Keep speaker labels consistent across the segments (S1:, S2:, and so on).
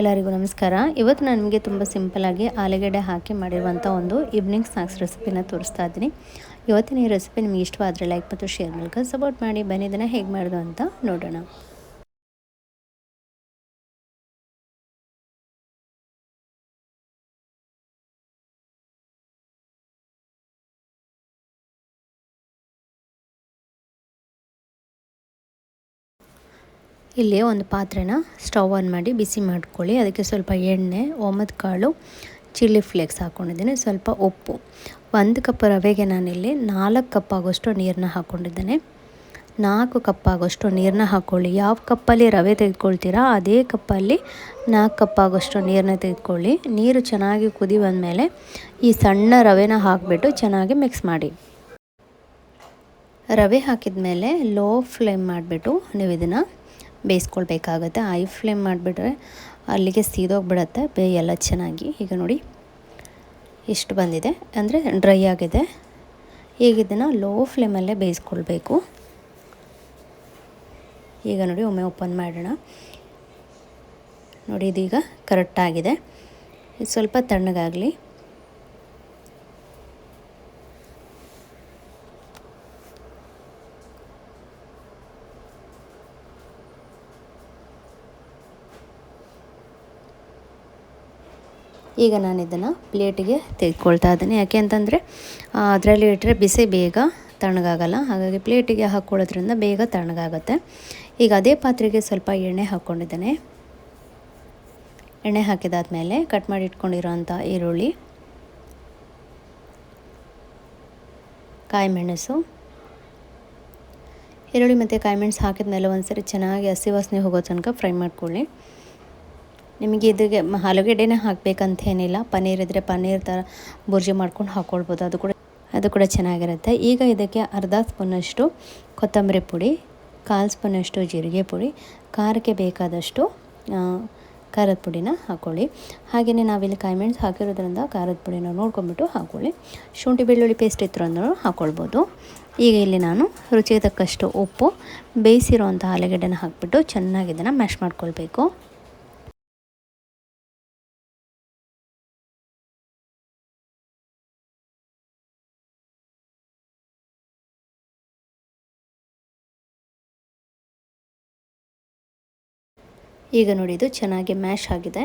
S1: ಎಲ್ಲರಿಗೂ ನಮಸ್ಕಾರ. ಇವತ್ತು ನಾನು ನಿಮಗೆ ತುಂಬ ಸಿಂಪಲಾಗಿ ಆಲೂಗಡ್ಡೆ ಹಾಕಿ ಮಾಡಿರುವಂಥ ಒಂದು ಈವ್ನಿಂಗ್ ಸ್ನಾಕ್ಸ್ ರೆಸಿಪಿನ ತೋರಿಸ್ತಾ ಇದ್ದೀನಿ. ಇವತ್ತಿನ ಈ ರೆಸಿಪಿ ನಿಮಗೆ ಇಷ್ಟವಾದರೆ ಲೈಕ್ ಮತ್ತು ಶೇರ್ ಮೂಲಕ ಸಪೋರ್ಟ್ ಮಾಡಿ. ಬನ್ನಿ, ಇದನ್ನು ಹೇಗೆ ಮಾಡೋದು ಅಂತ ನೋಡೋಣ. ಇಲ್ಲಿ ಒಂದು ಪಾತ್ರೆನ ಸ್ಟವ್ ಆನ್ ಮಾಡಿ ಬಿಸಿ ಮಾಡ್ಕೊಳ್ಳಿ. ಅದಕ್ಕೆ ಸ್ವಲ್ಪ ಎಣ್ಣೆ ಒಮ್ಮದ ಕಾಳು, ಚಿಲ್ಲಿ ಫ್ಲೇಕ್ಸ್ ಹಾಕ್ಕೊಂಡಿದ್ದೀನಿ ಸ್ವಲ್ಪ ಉಪ್ಪು. ಒಂದು ಕಪ್ ರವೆಗೆ ನಾನಿಲ್ಲಿ ನಾಲ್ಕು ಕಪ್ ಆಗೋಷ್ಟು ನೀರನ್ನ ಹಾಕ್ಕೊಂಡಿದ್ದೇನೆ ನಾಲ್ಕು ಕಪ್ ಆಗೋಷ್ಟು ನೀರನ್ನ ಹಾಕ್ಕೊಳ್ಳಿ ಯಾವ ಕಪ್ಪಲ್ಲಿ ರವೆ ತೆಗೆದುಕೊಳ್ತೀರಾ, ಅದೇ ಕಪ್ಪಲ್ಲಿ ನಾಲ್ಕು ಕಪ್ ಆಗೋಷ್ಟು ನೀರನ್ನ ತೆಗೆದುಕೊಳ್ಳಿ. ನೀರು ಚೆನ್ನಾಗಿ ಕುದಿ ಬಂದಮೇಲೆ ಈ ಸಣ್ಣ ರವೆನ ಹಾಕಿಬಿಟ್ಟು ಚೆನ್ನಾಗಿ ಮಿಕ್ಸ್ ಮಾಡಿ. ರವೆ ಹಾಕಿದ ಮೇಲೆ ಲೋ ಫ್ಲೇಮ್ ಮಾಡಿಬಿಟ್ಟು ನೀವು ಇದನ್ನು ಬೇಯಿಸ್ಕೊಳ್ಬೇಕಾಗತ್ತೆ. ಐ ಫ್ಲೇಮ್ ಮಾಡಿಬಿಟ್ರೆ ಅಲ್ಲಿಗೆ ಸೀದೋಗ್ಬಿಡತ್ತೆ ಬೇಯಲ್ಲ ಚೆನ್ನಾಗಿ. ಈಗ ನೋಡಿ ಇಷ್ಟು ಬಂದಿದೆ. ಅಂದರೆ ಡ್ರೈ ಆಗಿದೆ. ಈಗ ಇದನ್ನು ಲೋ ಫ್ಲೇಮಲ್ಲೇ ಬೇಯಿಸ್ಕೊಳ್ಬೇಕು. ಈಗ ನೋಡಿ ಒಮ್ಮೆ ಓಪನ್ ಮಾಡೋಣ. ನೋಡಿ ಇದೀಗ ಕರೆಕ್ಟಾಗಿದೆ ಇದು ಸ್ವಲ್ಪ ತಣ್ಣಗಾಗಲಿ. ಈಗ ನಾನು ಇದನ್ನು ಪ್ಲೇಟಿಗೆ ತೆಗೆದುಕೊಳ್ತಾ ಇದ್ದೀನಿ. ಯಾಕೆ ಅಂತಂದರೆ ಅದರಲ್ಲಿ ಇಟ್ಟರೆ ಬಿಸಿ ಬೇಗ ತಣ್ಣಗಾಗಲ್ಲ. ಹಾಗಾಗಿ ಪ್ಲೇಟಿಗೆ ಹಾಕ್ಕೊಳ್ಳೋದ್ರಿಂದ ಬೇಗ ತಣ್ಣಗಾಗುತ್ತೆ. ಈಗ ಅದೇ ಪಾತ್ರೆಗೆ ಸ್ವಲ್ಪ ಎಣ್ಣೆ ಹಾಕ್ಕೊಂಡಿದ್ದೇನೆ. ಎಣ್ಣೆ ಹಾಕಿದಾದ್ಮೇಲೆ ಕಟ್ ಮಾಡಿ ಇಟ್ಕೊಂಡಿರೋಂಥ ಈರುಳ್ಳಿ ಕಾಯಿ ಮೆಣಸು ಈರುಳ್ಳಿ ಮತ್ತು ಕಾಯಿ ಮೆಣಸು ಹಾಕಿದ ಮೇಲೆ ಒಂದು ಸರಿ ಚೆನ್ನಾಗಿ ಹಸಿ ವಾಸನೆ ಹೋಗೋ ತನಕ ಫ್ರೈ ಮಾಡ್ಕೊಳ್ಳಿ. ನಿಮಗೆ ಇದಕ್ಕೆ ಆಲೂಗಡ್ಡೆನೇ ಹಾಕಬೇಕಂತೇನಿಲ್ಲ ಪನ್ನೀರ್ ಇದ್ದರೆ ಪನ್ನೀರ್ ಥರ ಬುರ್ಜಿ ಮಾಡ್ಕೊಂಡು ಹಾಕ್ಕೊಳ್ಬೋದು ಅದು ಕೂಡ ಅದು ಕೂಡ ಚೆನ್ನಾಗಿರುತ್ತೆ. ಈಗ ಇದಕ್ಕೆ ಅರ್ಧ ಸ್ಪೂನಷ್ಟು ಕೊತ್ತಂಬರಿ ಪುಡಿ, ಕಾಲು ಸ್ಪೂನಷ್ಟು ಜೀರಿಗೆ ಪುಡಿ, ಖಾರಕ್ಕೆ ಬೇಕಾದಷ್ಟು ಖಾರದ ಪುಡಿನ ಹಾಕ್ಕೊಳ್ಳಿ ಹಾಗೆಯೇ ನಾವಿಲ್ಲಿ ಕಾಯಿಮೆಣ್ಸು ಹಾಕಿರೋದ್ರಿಂದ ಖಾರದ ಪುಡಿನ ನೋಡ್ಕೊಂಬಿಟ್ಟು ಹಾಕ್ಕೊಳ್ಳಿ ಶುಂಠಿ ಬೆಳ್ಳುಳ್ಳಿ ಪೇಸ್ಟ್ ಇತ್ತು ಅಂದರೂ ಹಾಕ್ಕೊಳ್ಬೋದು ಈಗ ಇಲ್ಲಿ ನಾನು ರುಚಿಗೆ ತಕ್ಕಷ್ಟು ಉಪ್ಪು ಬೇಯಿಸಿರುವಂಥ ಆಲೂಗಡ್ಡೆನ ಹಾಕಿಬಿಟ್ಟು ಚೆನ್ನಾಗಿ ಇದನ್ನು ಮ್ಯಾಶ್ ಮಾಡ್ಕೊಳ್ಬೇಕು. ಈಗ ನೋಡಿ, ಇದು ಚೆನ್ನಾಗಿ ಮ್ಯಾಶ್ ಆಗಿದೆ.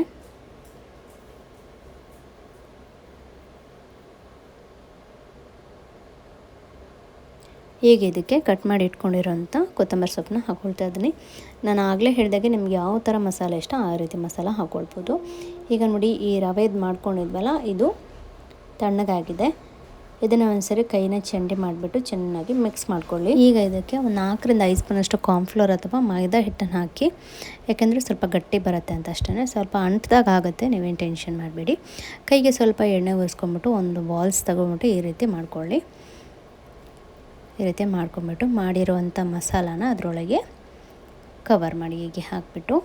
S1: ಈಗ ಇದಕ್ಕೆ ಕಟ್ ಮಾಡಿ ಇಟ್ಕೊಂಡಿರೋಂಥ ಕೊತ್ತಂಬರಿ ಸೊಪ್ಪನ್ನ ಹಾಕ್ಕೊಳ್ತಾ ಇದ್ದೀನಿ. ನಾನು ಆಗಲೇ ಹೇಳಿದಾಗೆ ನಿಮ್ಗೆ ಯಾವ ಥರ ಮಸಾಲೆ ಇಷ್ಟ, ಆ ರೀತಿ ಮಸಾಲ ಹಾಕ್ಕೊಳ್ಬೋದು ಈಗ ನೋಡಿ, ಈ ರವೆದು ಮಾಡ್ಕೊಂಡಿದ್ವಲ್ಲ, ಇದು ತಣ್ಣಗಾಗಿದೆ. ಇದನ್ನು ಒಂದ್ಸರಿ ಕೈನ ಚಂಡಿ ಮಾಡಿಬಿಟ್ಟು ಚೆನ್ನಾಗಿ ಮಿಕ್ಸ್ ಮಾಡ್ಕೊಳ್ಳಿ. ಈಗ ಇದಕ್ಕೆ ಒಂದು ನಾಲ್ಕರಿಂದ ಐದು ಸ್ಪೂನಷ್ಟು ಕಾರ್ನ್ಫ್ಲೋರ್ ಅಥವಾ ಮೈದಾ ಹಿಟ್ಟನ್ನು ಹಾಕಿ, ಯಾಕೆಂದರೆ ಸ್ವಲ್ಪ ಗಟ್ಟಿ ಬರುತ್ತೆ ಅಂತ ಅಷ್ಟೇ ಸ್ವಲ್ಪ ಅಂಟದಾಗ ಆಗುತ್ತೆ, ನೀವೇನು ಟೆನ್ಷನ್ ಮಾಡಬೇಡಿ. ಕೈಗೆ ಸ್ವಲ್ಪ ಎಣ್ಣೆ ಒರೆಸ್ಕೊಂಬಿಟ್ಟು ಒಂದು ಬಾಲ್ಸ್ ತಗೊಂಬಿಟ್ಟು ಈ ರೀತಿ ಮಾಡ್ಕೊಳ್ಳಿ. ಈ ರೀತಿ ಮಾಡ್ಕೊಂಬಿಟ್ಟು ಮಾಡಿರುವಂಥ ಮಸಾಲಾನ ಅದರೊಳಗೆ ಕವರ್ ಮಾಡಿ ಹೀಗೆ ಹಾಕಿಬಿಟ್ಟು,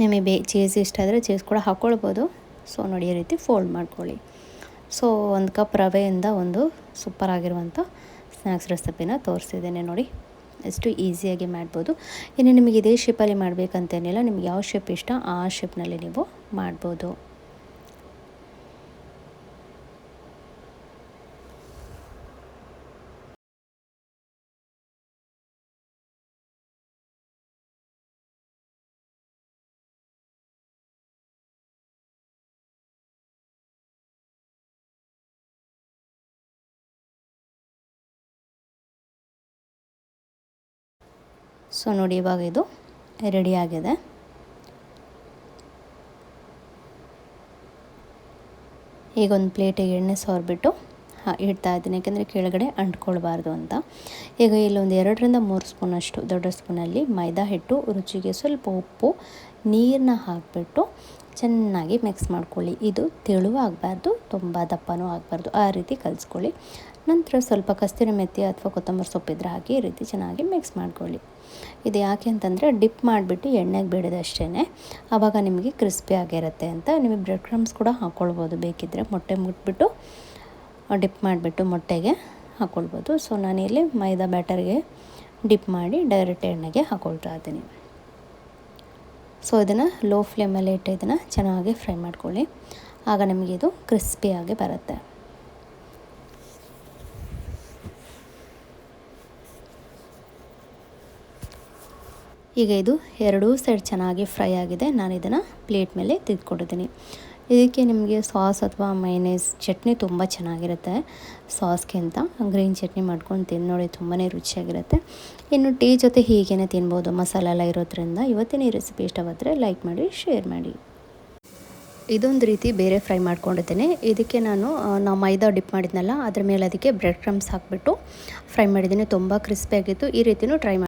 S1: ನಿಮಗೆ ಬೇ ಚೀಸ್ ಇಷ್ಟ ಆದರೆ ಚೀಸ್ ಕೂಡ ಹಾಕ್ಕೊಳ್ಬೋದು. ಸೊ ನೋಡಿ ಈ ರೀತಿ ಫೋಲ್ಡ್ ಮಾಡ್ಕೊಳ್ಳಿ. ಸೊ ಒಂದು ಕಪ್ ರವೆಯಿಂದ ಒಂದು ಸೂಪರ್ ಆಗಿರುವಂಥ ಸ್ನ್ಯಾಕ್ಸ್ ರೆಸಿಪಿನ ತೋರಿಸಿದ್ದೇನೆ ನೋಡಿ. ಎಷ್ಟು ಈಸಿಯಾಗಿ ಮಾಡ್ಬೋದು. ಇನ್ನು ನಿಮಗೆ ಇದೇ ಶೇಪಲ್ಲಿ ಮಾಡಬೇಕಂತೇನಿಲ್ಲ, ನಿಮ್ಗೆ ಯಾವ ಶೇಪ್ ಇಷ್ಟ ಆ ಶೇಪ್ನಲ್ಲಿ ನೀವು ಮಾಡ್ಬೋದು. ಸೊ ನೋಡಿ, ಇವಾಗ ಇದು ರೆಡಿಯಾಗಿದೆ ಈಗ ಒಂದು ಪ್ಲೇಟಿಗೆ ಎಣ್ಣೆ ಸೋರ್ಬಿಟ್ಟು ಹಾ, ಇಡ್ತಾ ಇದ್ದೀನಿ. ಯಾಕೆಂದರೆ ಕೆಳಗಡೆ ಅಂಟ್ಕೊಳ್ಬಾರ್ದು ಅಂತ. ಈಗ ಇಲ್ಲೊಂದು ಎರಡರಿಂದ ಮೂರು ಸ್ಪೂನಷ್ಟು ದೊಡ್ಡ ಸ್ಪೂನಲ್ಲಿ ಮೈದಾ ಹಿಟ್ಟು, ರುಚಿಗೆ ಸ್ವಲ್ಪ ಉಪ್ಪು ನೀರನ್ನ ಹಾಕಿಬಿಟ್ಟು ಚೆನ್ನಾಗಿ ಮಿಕ್ಸ್ ಮಾಡ್ಕೊಳ್ಳಿ. ಇದು ತೆಳುವಾಗಬಾರ್ದು, ತುಂಬ ದಪ್ಪನೂ ಆಗಬಾರ್ದು. ಆ ರೀತಿ ಕಲಿಸ್ಕೊಳ್ಳಿ. ನಂತರ ಸ್ವಲ್ಪ ಕಸ್ತೂರಿ ಮೆತ್ತಿ ಅಥವಾ ಕೊತ್ತಂಬರಿ ಸೊಪ್ಪಿದ್ರೆ ಹಾಕಿ ಈ ರೀತಿ ಚೆನ್ನಾಗಿ ಮಿಕ್ಸ್ ಮಾಡ್ಕೊಳ್ಳಿ. ಇದು ಯಾಕೆ ಅಂತಂದರೆ ಡಿಪ್ ಮಾಡಿಬಿಟ್ಟು ಎಣ್ಣೆಗೆ ಬಿಡೋದಷ್ಟೇ ಆವಾಗ ನಿಮಗೆ ಕ್ರಿಸ್ಪಿ ಆಗಿರುತ್ತೆ ಅಂತ ನಿಮಗೆ ಬ್ರೆಡ್ ಕ್ರಮ್ಸ್ ಕೂಡ ಹಾಕ್ಕೊಳ್ಬೋದು ಬೇಕಿದ್ದರೆ ಮೊಟ್ಟೆ ಮುಟ್ಬಿಟ್ಟು ಡಿಪ್ ಮಾಡಿಬಿಟ್ಟು ಮೊಟ್ಟೆಗೆ ಹಾಕ್ಕೊಳ್ಬೋದು ಸೊ ನಾನಿಲ್ಲಿ ಮೈದಾ ಬ್ಯಾಟರ್ಗೆ ಡಿಪ್ ಮಾಡಿ ಡೈರೆಕ್ಟ್ ಎಣ್ಣೆಗೆ ಹಾಕ್ಕೊಳ್ತಾ ಇದ್ದೀನಿ. ಸೊ, ಇದನ್ನು ಲೋ ಫ್ಲೇಮಲ್ಲಿ ಇಟ್ಟು ಇದನ್ನು ಚೆನ್ನಾಗಿ ಫ್ರೈ ಮಾಡ್ಕೊಳ್ಳಿ. ಆಗ ನಮಗೆ ಇದು ಕ್ರಿಸ್ಪಿಯಾಗಿ ಬರುತ್ತೆ. ಈಗ ಇದು ಎರಡೂ ಸೈಡ್ ಚೆನ್ನಾಗಿ ಫ್ರೈ ಆಗಿದೆ. ನಾನು ಇದನ್ನು ಪ್ಲೇಟ್ ಮೇಲೆ ತೆಗೆದುಕೊಂಡಿದ್ದೀನಿ. ಇದಕ್ಕೆ ನಿಮಗೆ ಸಾಸ್ ಅಥವಾ ಮೈನೇಸ್ ಚಟ್ನಿ ತುಂಬ ಚೆನ್ನಾಗಿರುತ್ತೆ. ಸಾಸ್ಗಿಂತ ಗ್ರೀನ್ ಚಟ್ನಿ ಮಾಡ್ಕೊಂಡು ತಿಂದು ನೋಡಿ ತುಂಬಾ ರುಚಿಯಾಗಿರುತ್ತೆ. ಇನ್ನು ಟೀ ಜೊತೆ ಹೀಗೇ ತಿನ್ಬೋದು. ಮಸಾಲೆ ಎಲ್ಲ ಇರೋದ್ರಿಂದ ಇವತ್ತಿನ ಈ ರೆಸಿಪಿ ಇಷ್ಟವಾದರೆ ಲೈಕ್ ಮಾಡಿ ಶೇರ್ ಮಾಡಿ. ಇದೊಂದು ರೀತಿ ಬೇರೆ ಫ್ರೈ ಮಾಡ್ಕೊಂಡಿದ್ದೀನಿ. ಇದಕ್ಕೆ ನಾನು ನಾವು ಮೈದಾ ಡಿಪ್ ಮಾಡಿದ್ನಲ್ಲ, ಅದ್ರ ಮೇಲೆ ಅದಕ್ಕೆ ಬ್ರೆಡ್ ಕ್ರಮ್ಸ್ ಹಾಕಿಬಿಟ್ಟು ಫ್ರೈ ಮಾಡಿದ್ದೀನಿ. ತುಂಬ ಕ್ರಿಸ್ಪಿಯಾಗಿತ್ತು ಈ ರೀತಿಯೂ ಟ್ರೈ